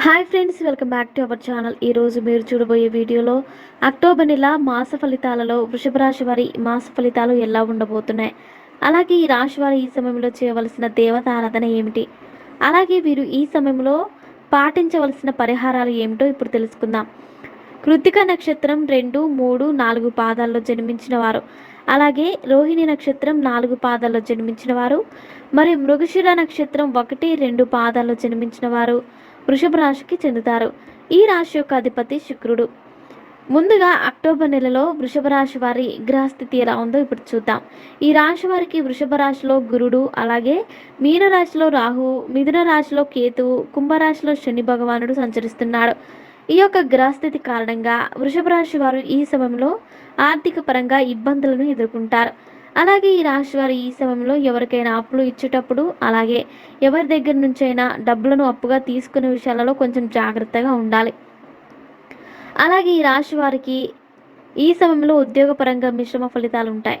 Hi friends welcome back to our channel. ఈరోజు మీరు చూడబోయే వీడియోలో అక్టోబర్ నెల మాస ఫలితాలలో వృషభ రాశి వారి మాస ఫలితాలు ఎలా ఉండబోతున్నాయి? అలాగే ఈ రాశి వారి ఈ సమయంలో చేయవలసిన దేవత ఆరాధన ఏమిటి? అలాగే వీరు ఈ సమయంలో పాటించవలసిన పరిహారాలు ఏమిటో ఇప్పుడు తెలుసుకుందాం. కృతిక నక్షత్రం రెండు మూడు నాలుగు పాదాల్లో జన్మించిన వారు. అలాగే రోహిణి నక్షత్రం నాలుగు పాదాల్లో జన్మించిన వారు. మరియు మృగశిర నక్షత్రం ఒకటి రెండు పాదాల్లో జన్మించిన వారు. వృషభ రాశికి చెందుతారు. ఈ రాశి యొక్క అధిపతి శుక్రుడు. ముందుగా అక్టోబర్ నెలలో వృషభ రాశి వారి గ్రహస్థితి ఎలా ఉందో ఇప్పుడు చూద్దాం. ఈ రాశి వారికి వృషభ రాశిలో గురుడు అలాగే మీన రాశిలో రాహు మిథున రాశిలో కేతువు కుంభరాశిలో శని భగవానుడు సంచరిస్తున్నాడు ఈ యొక్క గ్రహస్థితి కారణంగా వృషభ రాశి వారు ఈ సమయంలో ఆర్థిక పరంగా ఇబ్బందులను ఎదుర్కొంటారు. అలాగే ఈ రాశి వారు ఈ సమయంలో ఎవరికైనా అప్పులు ఇచ్చేటప్పుడు అలాగే ఎవరి దగ్గర నుంచైనా డబ్బులను అప్పుగా తీసుకునే విషయాలలో కొంచెం జాగ్రత్తగా ఉండాలి. అలాగే ఈ రాశి వారికి ఈ సమయంలో ఉద్యోగపరంగా మిశ్రమ ఫలితాలు ఉంటాయి.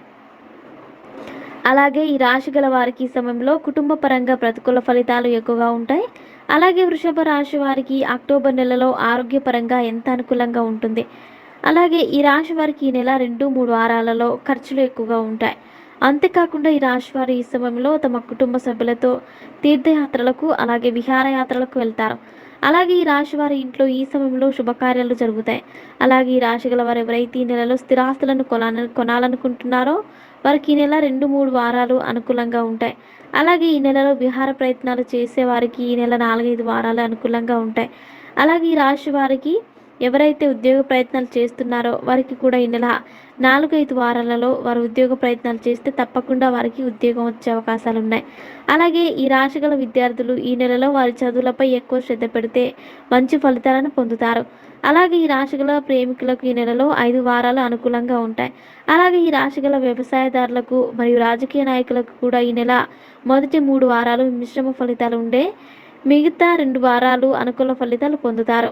అలాగే ఈ రాశి గల వారికి ఈ సమయంలో కుటుంబ పరంగా ప్రతికూల ఫలితాలు ఎక్కువగా ఉంటాయి. అలాగే వృషభ రాశి వారికి అక్టోబర్ నెలలో ఆరోగ్యపరంగా ఎంత అనుకూలంగా ఉంటుంది. అలాగే ఈ రాశి వారికి ఈ నెల రెండు మూడు వారాలలో ఖర్చులు ఎక్కువగా ఉంటాయి. అంతేకాకుండా ఈ రాశి వారు ఈ సమయంలో తమ కుటుంబ సభ్యులతో తీర్థయాత్రలకు అలాగే విహారయాత్రలకు వెళ్తారు. అలాగే ఈ రాశి వారి ఇంట్లో ఈ సమయంలో శుభకార్యాలు జరుగుతాయి. అలాగే ఈ రాశి గల వారు ఎవరైతే ఈ నెలలో స్థిరాస్తులను కొనాలని కొనాలనుకుంటున్నారో వారికి ఈ నెల రెండు మూడు వారాలు అనుకూలంగా ఉంటాయి. అలాగే ఈ నెలలో విహార ప్రయత్నాలు చేసే వారికి ఈ నెల నాలుగైదు వారాలు అనుకూలంగా ఉంటాయి. అలాగే ఈ రాశి వారికి ఎవరైతే ఉద్యోగ ప్రయత్నాలు చేస్తున్నారో వారికి కూడా ఈ నెల నాలుగైదు వారాలలో వారు ఉద్యోగ ప్రయత్నాలు చేస్తే తప్పకుండా వారికి ఉద్యోగం వచ్చే అవకాశాలు ఉన్నాయి. అలాగే ఈ రాశి గల విద్యార్థులు ఈ నెలలో వారి చదువులపై ఎక్కువ శ్రద్ధ పెడితే మంచి ఫలితాలను పొందుతారు. అలాగే ఈ రాశిగల ప్రేమికులకు ఈ నెలలో ఐదు వారాలు అనుకూలంగా ఉంటాయి. అలాగే ఈ రాశి గల వ్యవసాయదారులకు మరియు రాజకీయ నాయకులకు కూడా ఈ నెల మొదటి మూడు వారాలు మిశ్రమ ఫలితాలు ఉండే మిగతా రెండు వారాలు అనుకూల ఫలితాలు పొందుతారు.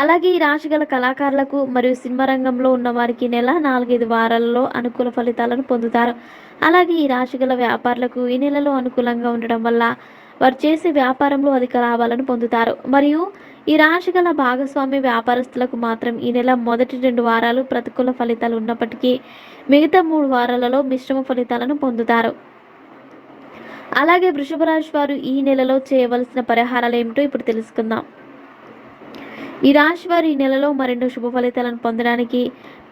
అలాగే ఈ రాశి గల కళాకారులకు మరియు సినిమా రంగంలో ఉన్న వారికి నెల నాలుగైదు వారాలలో అనుకూల ఫలితాలను పొందుతారు. అలాగే ఈ రాశి గల వ్యాపారులకు ఈ నెలలో అనుకూలంగా ఉండడం వల్ల వారు చేసే వ్యాపారంలో అధిక లాభాలను పొందుతారు. మరియు ఈ రాశి గల భాగస్వామ్య వ్యాపారస్తులకు మాత్రం ఈ నెల మొదటి రెండు వారాలు ప్రతికూల ఫలితాలు ఉన్నప్పటికీ మిగతా మూడు వారాలలో మిశ్రమ ఫలితాలను పొందుతారు. అలాగే వృషభ రాశి వారు ఈ నెలలో చేయవలసిన పరిహారాలు ఏమిటో ఇప్పుడు తెలుసుకుందాం. ఈ రాశి వారు ఈ నెలలో మరెన్నో శుభ ఫలితాలను పొందడానికి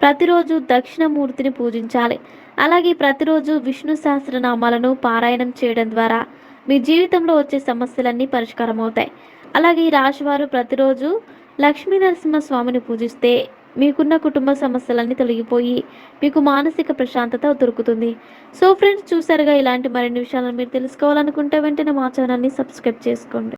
ప్రతిరోజు దక్షిణమూర్తిని పూజించాలి. అలాగే ప్రతిరోజు విష్ణు సహస్రనామాలను పారాయణం చేయడం ద్వారా మీ జీవితంలో వచ్చే సమస్యలన్నీ పరిష్కారం అవుతాయి అలాగే ఈ రాశివారు ప్రతిరోజు లక్ష్మీ నరసింహ స్వామిని పూజిస్తే మీకున్న కుటుంబ సమస్యలన్నీ తొలగిపోయి మీకు మానసిక ప్రశాంతత దొరుకుతుంది. సో ఫ్రెండ్స్ చూసారుగా ఇలాంటి మరిన్ని విషయాలను మీరు తెలుసుకోవాలనుకుంటే వెంటనే మా ఛానల్ని సబ్స్క్రైబ్ చేసుకోండి.